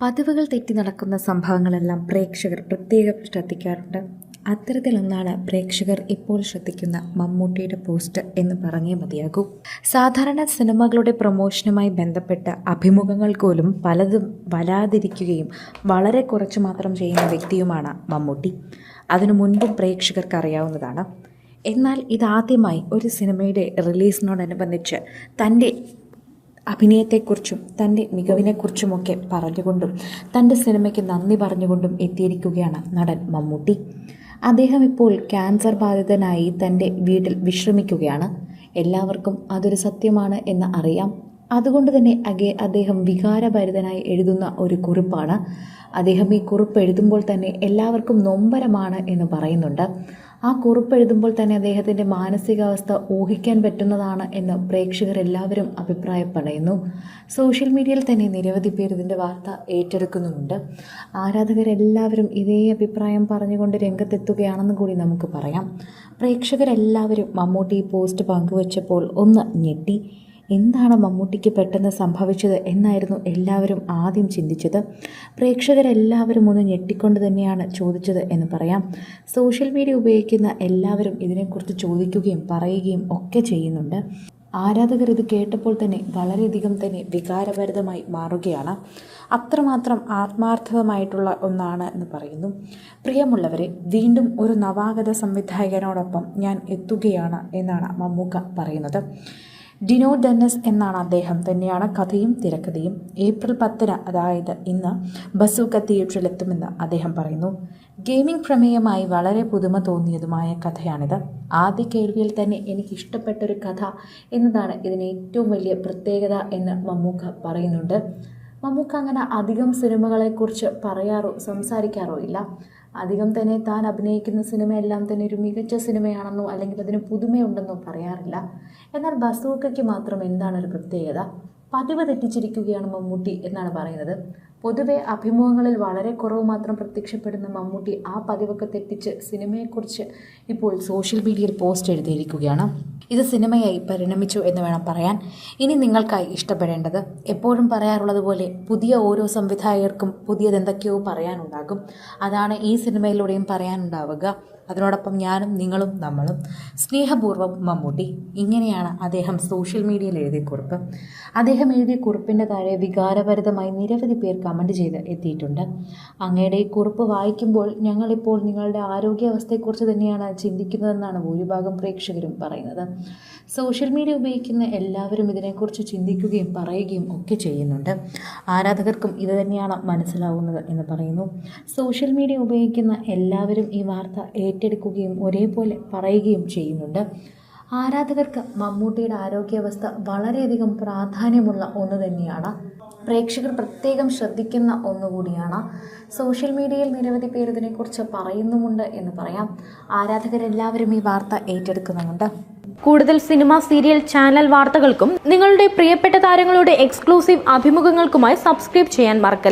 പതിവുകൾ തെറ്റി നടക്കുന്ന സംഭവങ്ങളെല്ലാം പ്രേക്ഷകർ പ്രത്യേകം ശ്രദ്ധിക്കാറുണ്ട്. അത്തരത്തിലൊന്നാണ് പ്രേക്ഷകർ ഇപ്പോൾ ശ്രദ്ധിക്കുന്ന മമ്മൂട്ടിയുടെ പോസ്റ്റ് എന്ന് പറഞ്ഞേ മതിയാകൂ. സാധാരണ സിനിമകളുടെ പ്രൊമോഷനുമായി ബന്ധപ്പെട്ട അഭിമുഖങ്ങൾ പോലും പലതും വരാതിരിക്കുകയും വളരെ കുറച്ച് മാത്രം ചെയ്യുന്ന വ്യക്തിയുമാണ് മമ്മൂട്ടി. അതിനു മുൻപും പ്രേക്ഷകർക്ക് അറിയാവുന്നതാണ്. എന്നാൽ ഇതാദ്യമായി ഒരു സിനിമയുടെ റിലീസിനോടനുബന്ധിച്ച് തന്റെ അഭിനയത്തെക്കുറിച്ചും തന്റെ മികവിനെക്കുറിച്ചുമൊക്കെ പറഞ്ഞുകൊണ്ടും തന്റെ സിനിമയ്ക്ക് നന്ദി പറഞ്ഞുകൊണ്ടും എത്തിയിരിക്കുകയാണ് നടൻ മമ്മൂട്ടി. അദ്ദേഹം ഇപ്പോൾ ക്യാൻസർ ബാധിതനായി തന്റെ വീട്ടിൽ വിശ്രമിക്കുകയാണ്. എല്ലാവർക്കും അതൊരു സത്യമാണ് എന്ന് അറിയാം. അതുകൊണ്ട് തന്നെ അകെ അദ്ദേഹം വികാരഭരിതനായി എഴുതുന്ന ഒരു കുറിപ്പാണ്. അദ്ദേഹം ഈ കുറിപ്പ് എഴുതുമ്പോൾ തന്നെ എല്ലാവർക്കും നൊമ്പരമാണ് എന്ന് പറയുന്നുണ്ട്. ആ കുറിപ്പ് എഴുതുമ്പോൾ തന്നെ അദ്ദേഹത്തിന്റെ മാനസികാവസ്ഥ ഊഹിക്കാൻ പറ്റുന്നതാണ് എന്ന് പ്രേക്ഷകർ എല്ലാവരും അഭിപ്രായപ്പെടുന്നു സോഷ്യൽ മീഡിയയിൽ തന്നെ നിരവധി പേർ ഇതിന്റെ വാർത്ത ഏറ്റെടുക്കുന്നുമുണ്ട്. ആരാധകരെല്ലാവരും ഇതേ അഭിപ്രായം പറഞ്ഞുകൊണ്ട് രംഗത്തെത്തുകയാണെന്ന് കൂടി നമുക്ക് പറയാം. പ്രേക്ഷകരെല്ലാവരും മമ്മൂട്ടി പോസ്റ്റ് പങ്കുവച്ചപ്പോൾ ഒന്ന് ഞെട്ടി. എന്താണ് മമ്മൂട്ടിക്ക് പെട്ടെന്ന് സംഭവിച്ചത് എന്നായിരുന്നു എല്ലാവരും ആദ്യം ചിന്തിച്ചത്. പ്രേക്ഷകരെല്ലാവരും ഒന്ന് ഞെട്ടിക്കൊണ്ട് തന്നെയാണ് ചോദിച്ചത് എന്ന് പറയാം. സോഷ്യൽ മീഡിയ ഉപയോഗിക്കുന്ന എല്ലാവരും ഇതിനെക്കുറിച്ച് ചോദിക്കുകയും പറയുകയും ഒക്കെ ചെയ്യുന്നുണ്ട്. ആരാധകർ ഇത് കേട്ടപ്പോൾ തന്നെ വളരെയധികം തന്നെ വികാരഭരിതമായി മാറുകയാണ്. അത്രമാത്രം ആത്മാർത്ഥമായിട്ടുള്ള ഒന്നാണ് എന്ന് പറയുന്നു. പ്രിയമുള്ളവരെ വീണ്ടും ഒരു നവാഗത സംവിധായകനോടൊപ്പം ഞാൻ എത്തുകയാണ് എന്നാണ് മമ്മൂക്ക പറയുന്നത്. ഡിനോ ഡെന്നസ് എന്നാണ് അദ്ദേഹം തന്നെയാണ് കഥയും തിരക്കഥയും ഏപ്രിൽ പത്തിന് അതായത് ഇന്ന് ബസൂക്ക തിയേറ്ററിലെത്തുമെന്ന് അദ്ദേഹം പറയുന്നു. ഗെയിമിംഗ് പ്രമേയമായി വളരെ പുതുമ തോന്നിയതുമായ കഥയാണിത്. ആദ്യ കേൾവിയിൽ തന്നെ എനിക്ക് ഇഷ്ടപ്പെട്ടൊരു കഥ എന്നതാണ് ഇതിന് ഏറ്റവും വലിയ പ്രത്യേകത എന്ന് മമ്മൂക്ക പറയുന്നുണ്ട്. മമ്മൂക്ക അങ്ങനെ അധികം സിനിമകളെക്കുറിച്ച് പറയാറോ സംസാരിക്കാറോ ഇല്ല. അധികം തന്നെ താൻ അഭിനയിക്കുന്ന സിനിമയെല്ലാം തന്നെ ഒരു മികച്ച സിനിമയാണെന്നോ അല്ലെങ്കിൽ അതിന് പുതുമയുണ്ടെന്നോ പറയാറില്ല. എന്നാൽ ബസൂക്കയ്ക്ക് മാത്രം എന്താണ് ഒരു പ്രത്യേകത? പതിവ് തെറ്റിച്ചിരിക്കുകയാണ് മമ്മൂട്ടി എന്നാണ് പറയുന്നത്. പൊതുവെ അഭിമുഖങ്ങളിൽ വളരെ കുറവ് മാത്രം പ്രത്യക്ഷപ്പെടുന്ന മമ്മൂട്ടി ആ പതിവൊക്കെ തെറ്റിച്ച് സിനിമയെക്കുറിച്ച് ഇപ്പോൾ സോഷ്യൽ മീഡിയയിൽ പോസ്റ്റ് എഴുതിയിരിക്കുകയാണ്. ഇത് സിനിമയായി പരിണമിച്ചു എന്ന് വേണം പറയാൻ. ഇനി നിങ്ങൾക്കായി ഇഷ്ടപ്പെടേണ്ടത് എപ്പോഴും പറയാറുള്ളത് പോലെ പുതിയ ഓരോ സംവിധായകർക്കും പുതിയതെന്തൊക്കെയോ പറയാനുണ്ടാകും. അതാണ് ഈ സിനിമയിലൂടെയും പറയാനുണ്ടാവുക. അതിനോടൊപ്പം ഞാനും നിങ്ങളും നമ്മളും സ്നേഹപൂർവം മമ്മൂട്ടി. ഇങ്ങനെയാണ് അദ്ദേഹം സോഷ്യൽ മീഡിയയിൽ എഴുതിയ കുറിപ്പ്. അദ്ദേഹം എഴുതിയ കുറിപ്പിന്റെ താഴെ വികാരഭരിതമായി നിരവധി പേർ കമന്റ് ചെയ്ത് എത്തിയിട്ടുണ്ട്. അങ്ങയുടെ ഈ കുറിപ്പ് വായിക്കുമ്പോൾ ഞങ്ങളിപ്പോൾ നിങ്ങളുടെ ആരോഗ്യാവസ്ഥയെക്കുറിച്ച് തന്നെയാണ് ചിന്തിക്കുന്നതെന്നാണ് ഭൂരിഭാഗം പ്രേക്ഷകരും പറയുന്നത്. സോഷ്യൽ മീഡിയ ഉപയോഗിക്കുന്ന എല്ലാവരും ഇതിനെക്കുറിച്ച് ചിന്തിക്കുകയും പറയുകയും ഒക്കെ ചെയ്യുന്നുണ്ട്. ആരാധകർക്കും ഇത് തന്നെയാണ് മനസ്സിലാവുന്നത് എന്ന് പറയുന്നു. സോഷ്യൽ മീഡിയ ഉപയോഗിക്കുന്ന എല്ലാവരും ഈ വാർത്ത ഏറ്റെടുക്കുകയും ഒരേപോലെ പറയുകയും ചെയ്യുന്നുണ്ട്. ആരാധകർക്ക് മമ്മൂട്ടിയുടെ ആരോഗ്യാവസ്ഥ വളരെയധികം പ്രാധാന്യമുള്ള ഒന്ന് തന്നെയാണ്. പ്രേക്ഷകർ പ്രത്യേകം ശ്രദ്ധിക്കുന്ന ഒന്നുകൂടിയാണ് സോഷ്യൽ മീഡിയയിൽ നിരവധി പേർ ഇതിനെക്കുറിച്ച് പറയുന്നുമുണ്ട് എന്ന് പറയാം. ആരാധകരെല്ലാവരും ഈ വാർത്ത ഏറ്റെടുക്കുന്നുമുണ്ട്. കൂടുതൽ സിനിമ സീരിയൽ ചാനൽ വാർത്തകൾക്കും നിങ്ങളുടെ പ്രിയപ്പെട്ട താരങ്ങളുടെ എക്സ്ക്ലൂസീവ് അഭിമുഖങ്ങൾക്കുമായി സബ്സ്ക്രൈബ് ചെയ്യാൻ മറക്കല്ലേ?